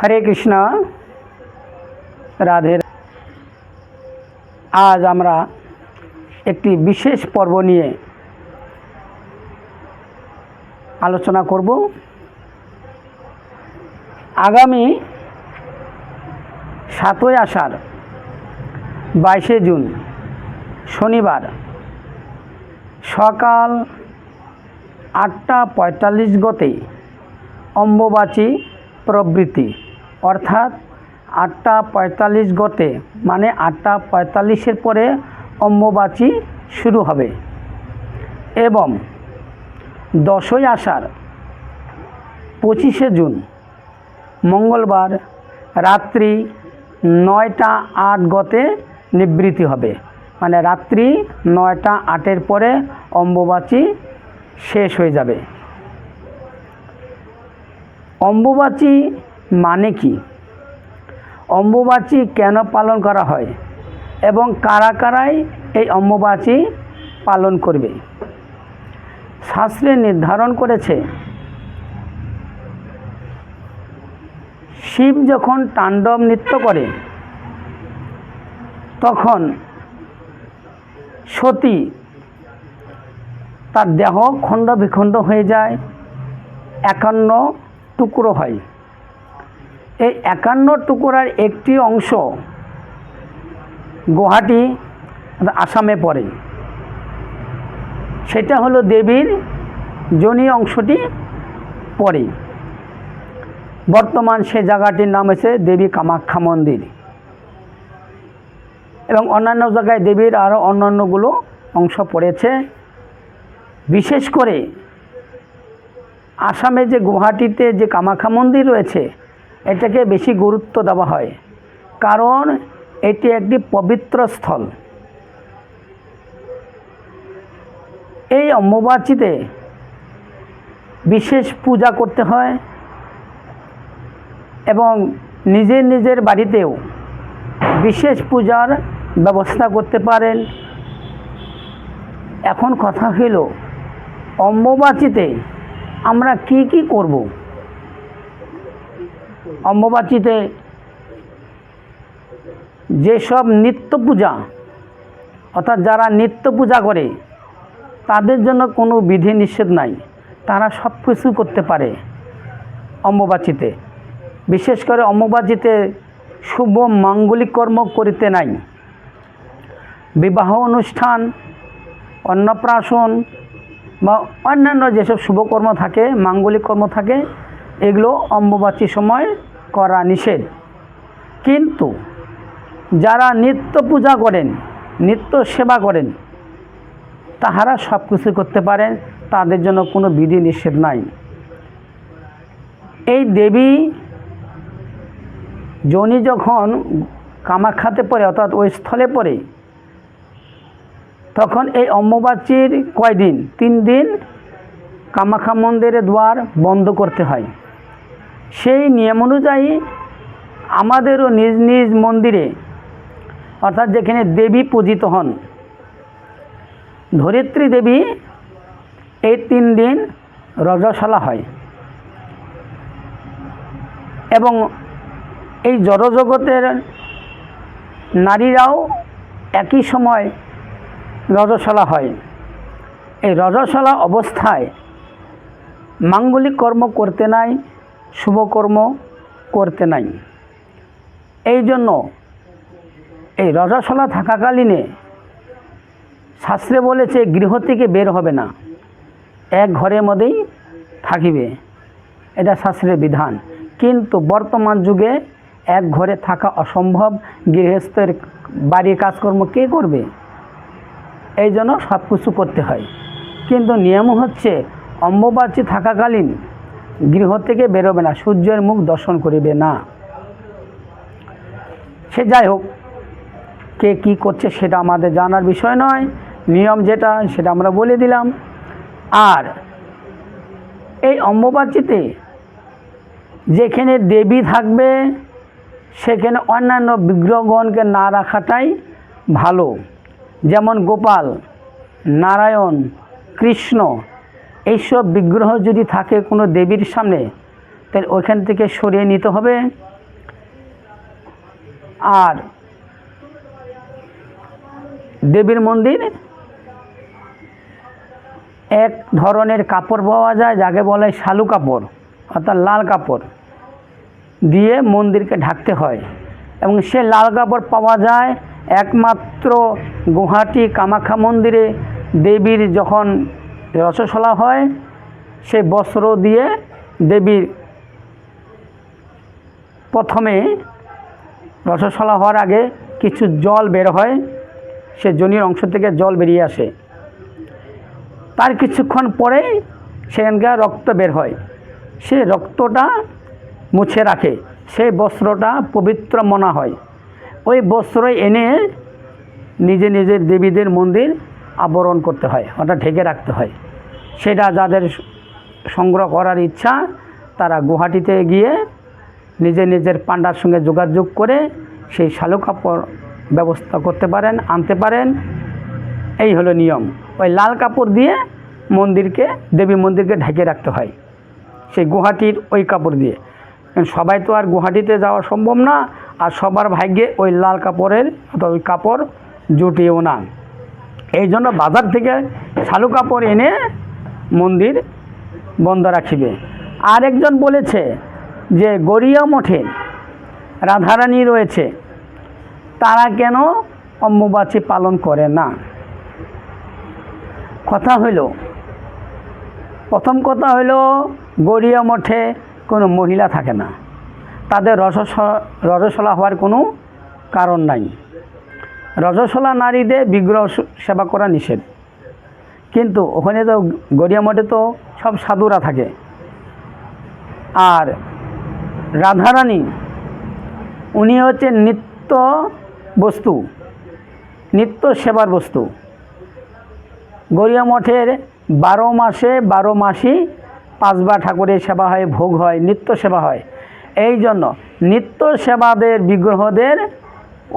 হরে কৃষ্ণ, রাধে আজ আমরা একটি বিশেষ পর্ব নিয়ে আলোচনা করব। আগামী সাতই আষাঢ়, বাইশে জুন, শনিবার, সকাল আটটা পঁয়তাল্লিশ গতে অম্বুবাচী প্রবৃত্তি অর্থাৎ আটটা পঁয়তাল্লিশ গতে মানে আটটা পঁয়তাল্লিশের পরে অম্বুবাচী শুরু হবে। এবং দশই আষাঢ়, পঁচিশে জুন, মঙ্গলবার রাত্রি নয়টা আট গতে নিবৃত্তি হবে। মানে রাত্রি নয়টা আটের পরে অম্বুবাচী শেষ হয়ে যাবে। অম্বুবাচী মানে কি? অম্বুবাচী কেন পালন করা হয়? এবং কারা কারাই এই অম্বুবাচী পালন করবে? শাস্ত্রে নির্ধারণ করেছে, শিব যখন তাণ্ডব নৃত্য করে, তখন সতী তার দেহ খণ্ড বিখণ্ড হয়ে যায়, একান্ন টুকরো হয়। এই একান্ন টুকরার একটি অংশ গুয়াহাটি আসামে পড়ে। সেটা হলো দেবীর জনি অংশটি পড়ে। বর্তমান সে জায়গাটির নাম হয়েছে দেবী কামাখ্যা মন্দির। এবং অন্যান্য জায়গায় দেবীর আরও অন্যান্যগুলো অংশ পড়েছে। বিশেষ করে আসামে যে গুয়াহাটিতে যে কামাখ্যা মন্দির রয়েছে এটাকে বেশি গুরুত্ব দেওয়া হয়। কারণ এটি একটি পবিত্র স্থল। এই অম্বুবাচীতে বিশেষ পূজা করতে হয় এবং নিজের নিজের বাড়িতেও বিশেষ পূজার ব্যবস্থা করতে পারেন। এখন কথা হইল অম্বুবাচীতে আমরা কি কি করব? অম্বুবাচীতে যেসব নিত্য পূজা, অর্থাৎ যারা নিত্য পূজা করে, তাদের জন্য কোনো বিধি নিষেধ নাই। তারা সব কিছু করতে পারে অম্বুবাচীতে। বিশেষ করে অম্বুবাচীতে শুভ মাঙ্গলিক কর্ম করিতে নাই। বিবাহ অনুষ্ঠান, অন্নপ্রাশন বা অন্যান্য যেসব শুভকর্ম থাকে, মাঙ্গলিক কর্ম থাকে, এগুলো অম্বুবাচী সময় করা নিষেধ। কিন্তু যারা নিত্য পূজা করেন, নিত্য সেবা করেন, তাহারা সব কিছু করতে পারেন তাদের জন্য কোনো বিধি নিষেধ নাই। এই দেবী জনি যখন কামাখ্যাতে পড়ে, অর্থাৎ ওই স্থলে পড়ে, তখন এই অম্বুবাচীর কয়দিন? তিন দিন কামাখ্যা মন্দিরের দ্বার বন্ধ করতে হয়। সেই নিয়ম অনুযায়ী আমাদেরও নিজ নিজ মন্দিরে, অর্থাৎ যেখানে দেবী পূজিত হন, ধরিত্রী দেবী এই তিন দিন রজশালা হয়। এবং এই জড়জগতের নারীরাও একই সময় রজশালা হয়। এই রজশালা অবস্থায় মাঙ্গলিক কর্ম করতে নাই শুভকর্ম করতে নাই। এই জন্য এই রজাশলা থাকাকালীনে শাস্ত্রে বলেছে, গৃহ থেকে বের হবে না। এক ঘরের মধ্যেই থাকিবে। এটা শাস্ত্রের বিধান। কিন্তু বর্তমান যুগে এক ঘরে থাকা অসম্ভব। গৃহস্থের বাড়ির কাজকর্ম কে করবে? এই জন্য সব কিছু করতে হয়। কিন্তু নিয়ম হচ্ছে, অম্বুবাচী থাকাকালীন গৃহ থেকে বেরোবে না, সূর্যের মুখ দর্শন করিবে না। সে যাই হোক, কে কি করছে সেটা আমাদের জানার বিষয় নয়, নিয়ম যেটা সেটা আমরা বলে দিলাম। আর এই অম্বুবাচীতে যেখানে দেবী থাকবে, সেখানে অন্যান্য বিগ্রহগণকে না রাখাটাই ভালো। যেমন গোপাল, নারায়ণ, কৃষ্ণ এইসব বিগ্রহ যদি থাকে কোনো দেবীর সামনে, তাহলে ওইখান থেকে সরিয়ে নিতে হবে। আর দেবীর মন্দির, এক ধরনের কাপড় পাওয়া যায়, যাকে বলে শালু কাপড়, অর্থাৎ লাল কাপড়, দিয়ে মন্দিরকে ঢাকতে হয়। এবং সে লাল কাপড় পাওয়া যায় একমাত্র গুহাটি কামাখ্যা মন্দিরে। দেবীর যখন রসসলা হয়, সেই বস্ত্র দিয়ে দেবীর প্রথমে রসসলা হওয়ার আগে কিছু জল বের হয়, সে জনির অংশ থেকে জল বেরিয়ে আসে। তার কিছুক্ষণ পরে সেখানকার রক্ত বের হয়। সে রক্তটা মুছে রাখে সেই বস্ত্রটা পবিত্র মনা হয়। ওই বস্ত্র এনে নিজে নিজের দেবীদের মন্দির আবরণ করতে হয় ওটা ঢেকে রাখতে হয়। সেটা যাদের সংগ্রহ করার ইচ্ছা, তারা গুহাটিতে গিয়ে নিজে নিজের পান্ডার সঙ্গে যোগাযোগ করে সেই কাপড় ব্যবস্থা করতে পারেন, আনতে পারেন। এই হলো নিয়ম। ওই লাল কাপড় দিয়ে মন্দিরকে, দেবী মন্দিরকে ঢেকে রাখতে হয়, সেই গুহাটির ওই কাপড় দিয়ে। সবাই তো আর গুহাটিতে যাওয়া সম্ভব না, আর সবার ভাগ্যে ওই লাল কাপড়ের অথবা ওই কাপড় জুটিয়েও না। এই জন্য বাজার থেকে শালু কাপড় এনে মন্দির বন্ধ রাখিবে। আরেকজন বলেছে যে, গড়িয়া মঠে রাধারানী রয়েছে, তারা কেন অম্বুবাচী পালন করে না? কথা হইল, প্রথম কথা হইল, গড়িয়া মঠে কোনো মহিলা থাকে না। তাদের রজস রজস্বলা হওয়ার কোনো কারণ নাই। রজস্বলা নারীদের বিগ্রহ সেবা করা নিষেধ। কিন্তু ওখানে তো গড়িয়া মঠে তো সব সাধুরা থাকে। আর রাধারানী, উনি হচ্ছেন নিত্য বস্তু, নিত্য সেবার বস্তু। গড়িয়া মঠের বারো মাসে বারো মাসই পাঁচবার ঠাকুরের সেবা হয়, ভোগ হয়, নিত্য সেবা হয়। এই জন্য নিত্য সেবাদের বিগ্রহদের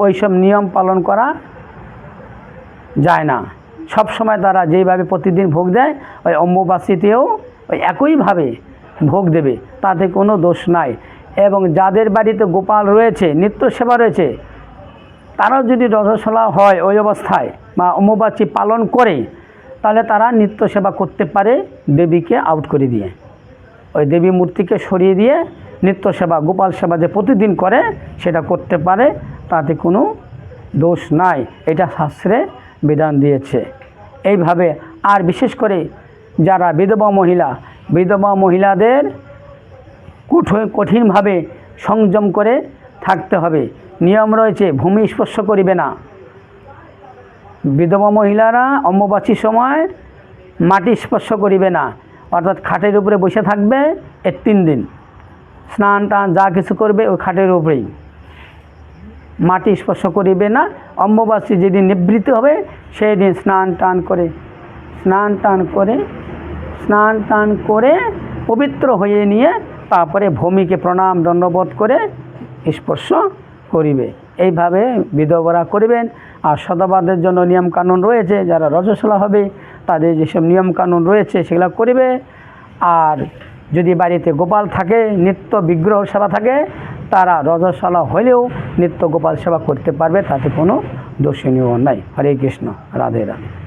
ওইসব নিয়ম পালন করা যায় না। সব সময় তারা যেইভাবে প্রতিদিন ভোগ দেয়, ওই অম্বুবাসীতেও ওই একইভাবে ভোগ দেবে, তাতে কোনো দোষ নাই। এবং যাদের বাড়িতে গোপাল রয়েছে, নিত্য সেবা রয়েছে, তারাও যদি রজস্বলা হয় ওই অবস্থায় বা অম্বুবাচী পালন করে, তাহলে তারা নিত্য সেবা করতে পারে দেবীকে আউট করে দিয়ে। ওই দেবী মূর্তিকে সরিয়ে দিয়ে নিত্য সেবা, গোপাল সেবা যে প্রতিদিন করে, সেটা করতে পারে। তাতে কোনো দোষ নাই। এটা শাস্ত্রে বিধান দিয়েছে। এইভাবে আর বিশেষ করে যারা বিধবা মহিলা, বিধবা মহিলাদের কঠোর, কঠিনভাবে সংযম করে থাকতে হবে। নিয়ম রয়েছে, ভূমি স্পর্শ করিবে না। বিধবা মহিলারা অম্বুবাচীর সময় মাটি স্পর্শ করিবে না। অর্থাৎ খাটের উপরে বসে থাকবে এর তিন দিন। স্নান টান যা কিছু করবে ওই খাটের উপরেই। মাটি স্পর্শ করিবে না। অম্বুবাচী যেদিন নিবৃত্তি হবে সেই দিন স্নান টান করে, স্নান টান করে, স্নান টান করে পবিত্র হয়ে নিয়ে তারপরে ভূমিকে প্রণাম, দণ্ডবোধ করে স্পর্শ করিবে। এইভাবে বিধবরা করবেন। আর সদাবাদের জন্য নিয়মকানুন রয়েছে, যারা রজস্বলা হবে, তাদের যেসব নিয়মকানুন রয়েছে, সেগুলো করবে। আর যদি বাড়িতে গোপাল থাকে, নিত্য বিগ্রহ সেবা থাকে তারা রজশালা হলেও নিত্য গোপাল সেবা করতে পারবে, তাতে কোনো দোষণীয় নাই। হরে কৃষ্ণ, রাধে রাধে।